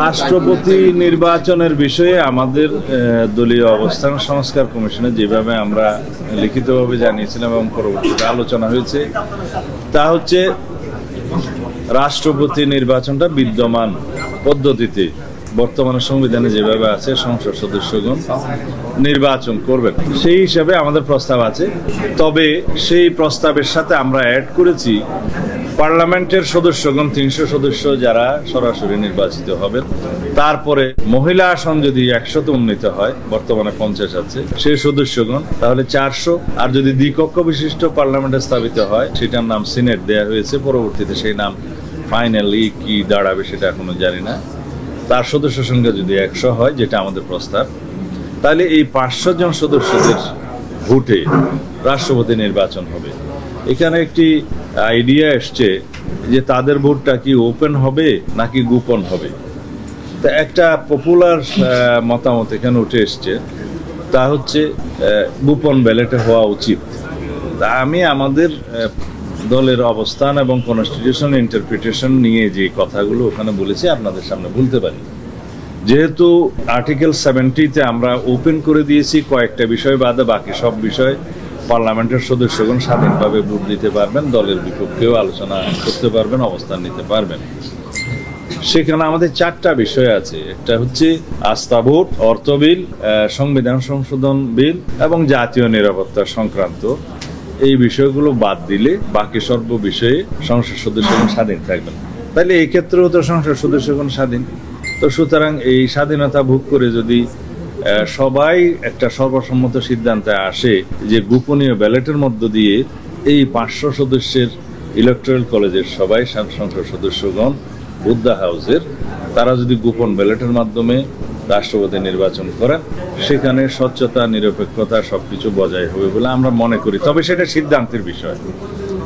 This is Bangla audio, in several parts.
রাষ্ট্রপতি নির্বাচনের বিষয়ে আমাদের দলীয় অবস্থান সংস্কার কমিশনে যেভাবে আমরা লিখিতভাবে জানিয়েছিলাম এবং পরবর্তীতে আলোচনা হয়েছে, তা হচ্ছে রাষ্ট্রপতি নির্বাচনটা বিদ্যমান পদ্ধতিতে বর্তমানে সংবিধানে যেভাবে আছে, সংসদ সদস্যগণ নির্বাচন করবেন। সেই হিসাবে আমাদের প্রস্তাব আছে। তবে সেই প্রস্তাবের সাথে আমরা অ্যাড করেছি, পার্লামেন্টের সদস্যগণ, তিনশো সদস্য যারা সরাসরি নির্বাচিত হবেন। তারপরে মহিলা আসন যদি একশোতে উন্নীত হয়, বর্তমানে পঞ্চাশ আছে সেই সদস্যগণ, তাহলে চারশো। আর যদি দ্বিকক্ষ বিশিষ্ট পার্লামেন্টে স্থাপিত হয়, সেটার নাম সিনেট দেয়া হয়েছে, পরবর্তীতে সেই নাম ফাইনালি কি দাঁড়াবে সেটা এখনও জানি না। তার সদস্য সংখ্যা যদি একশো হয়, যেটা আমাদের প্রস্তাব, তাহলে এই পাঁচশো জন সদস্যদের ভোটে রাষ্ট্রপতি নির্বাচন হবে। এখানে একটি আইডিয়া এসছে যে তাদের ভোটটা কি ওপেন হবে নাকি গোপন হবে। তা একটা পপুলার মতামত এখানে উঠে এসছে, তা হচ্ছে গোপন ব্যালেটে হওয়া উচিত। তা আমি আমাদের দলের অবস্থান এবং কনস্টিটিউশন ইন্টারপ্রিটেশন নিয়ে যে কথাগুলো ওখানে বলেছি, আপনাদের সামনে বলতে পারি। যেহেতু আর্টিকেল সেভেন্টিতে আমরা ওপেন করে দিয়েছি, কয়েকটা বিষয় বাদে বাকি সব বিষয় পার্লামেন্টের সদস্যগণ স্বাধীনভাবে ভোট দিতে পারবেন, দলের বিপক্ষেও আলোচনা করতে পারবেন, অবস্থান নিতে পারবেন। সেখানে আমাদের চারটা বিষয় আছে। একটা হচ্ছে আস্থা ভোট, অর্থ বিল সংবিধান সংশোধন বিল এবং জাতীয় নিরাপত্তা সংক্রান্ত। এই বিষয়গুলো বাদ দিলে বাকি সর্ব বিষয়ে সংসদ সদস্যগণ স্বাধীন থাকবেন। তাহলে এই ক্ষেত্রেও তো সংসদ সদস্যগণ স্বাধীন। তো সুতরাং এই স্বাধীনতা ভোগ করে যদি সবাই একটা সর্বসম্মত সিদ্ধান্তে আসে যে গোপনীয় ব্যালেটের মধ্য দিয়ে এই পাঁচশো সদস্যের ইলেকট্রাল কলেজের সবাই সংসদ সদস্যগণ বুদ্ধা হাউসের তারা যদি গোপন ব্যালটের মাধ্যমে রাষ্ট্রপতি নির্বাচন করেন, সেখানে স্বচ্ছতা, নিরপেক্ষতা সবকিছু বজায় হবে বলে আমরা মনে করি। তবে সেটা সিদ্ধান্তের বিষয়।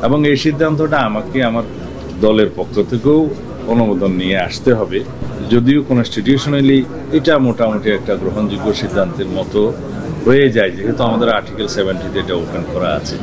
এবং এই সিদ্ধান্তটা আমাকে আমার দলের পক্ষ থেকেও অনুমোদন নিয়ে আসতে হবে। যদিও কনস্টিটিউশনালি এটা মোটামুটি একটা গ্রহণযোগ্য সিদ্ধান্তের মতো হয়ে যায়, যেহেতু আমাদের আর্টিকেল সেভেন্টিতে এটা ওপেন করা আছে।